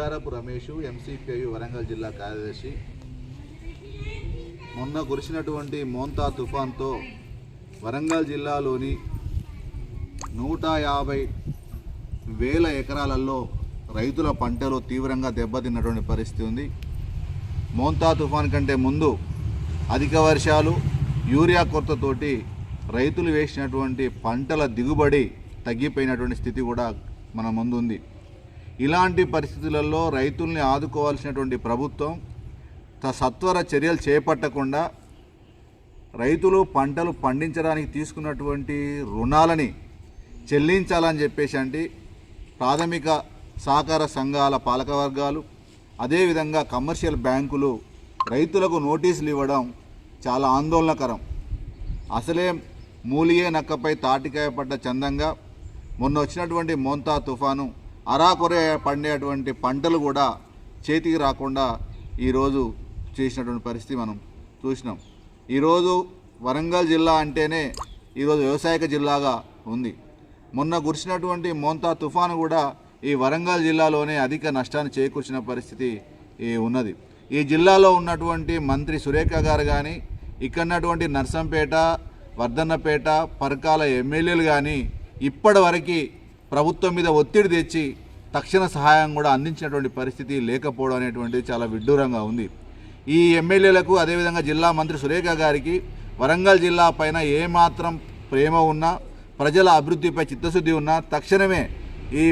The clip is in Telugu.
బంగారపు రమేష్ ఎంసీపీఐ వరంగల్ జిల్లా కార్యదర్శి. మొన్న కురిసినటువంటి మోంతా తుఫాన్తో వరంగల్ జిల్లాలోని నూట యాభై వేల ఎకరాలలో రైతుల పంటలు తీవ్రంగా దెబ్బతిన్నటువంటి పరిస్థితి ఉంది. మోంతా తుఫాన్ కంటే ముందు అధిక వర్షాలు యూరియా కొరతతోటి రైతులు వేసినటువంటి పంటల దిగుబడి తగ్గిపోయినటువంటి స్థితి కూడా మన ముందుంది. ఇలాంటి పరిస్థితులలో రైతుల్ని ఆదుకోవాల్సినటువంటి ప్రభుత్వం సత్వర చర్యలు చేపట్టకుండా రైతులు పంటలు పండించడానికి తీసుకున్నటువంటి రుణాలని చెల్లించాలని చెప్పేసి అంటే ప్రాథమిక సహకార సంఘాల పాలకవర్గాలు అదేవిధంగా కమర్షియల్ బ్యాంకులు రైతులకు నోటీసులు ఇవ్వడం చాలా ఆందోళనకరం. అసలే మూలిగే నక్కపై తాటికాయ పడ్డ చందంగా మొన్న వచ్చినటువంటి మోంతా తుఫాను అరాకొరే పండేటువంటి పంటలు కూడా చేతికి రాకుండా ఈరోజు చేసినటువంటి పరిస్థితి మనం చూసినాం. ఈరోజు వరంగల్ జిల్లా అంటేనే ఈరోజు వ్యవసాయక జిల్లాగా ఉంది. మొన్న కురిసినటువంటి మోంతా తుఫాను కూడా ఈ వరంగల్ జిల్లాలోనే అధిక నష్టాన్ని చేకూర్చిన పరిస్థితి ఉన్నది. ఈ జిల్లాలో ఉన్నటువంటి మంత్రి సురేఖ గారు కానీ ఇక్కడ ఉన్నటువంటి నర్సంపేట వర్ధన్నపేట పరకాల ఎమ్మెల్యేలు కానీ ఇప్పటివరకు ప్రభుత్వం మీద ఒత్తిడి తెచ్చి తక్షణ సహాయం కూడా అందించినటువంటి పరిస్థితి లేకపోవడం అనేటువంటిది చాలా విడ్డూరంగా ఉంది. ఈ ఎమ్మెల్యేలకు అదేవిధంగా జిల్లా మంత్రి సురేఖ గారికి వరంగల్ జిల్లా పైన ఏమాత్రం ప్రేమ ఉన్నా ప్రజల అభివృద్ధిపై చిత్తశుద్ధి ఉన్నా తక్షణమే ఈ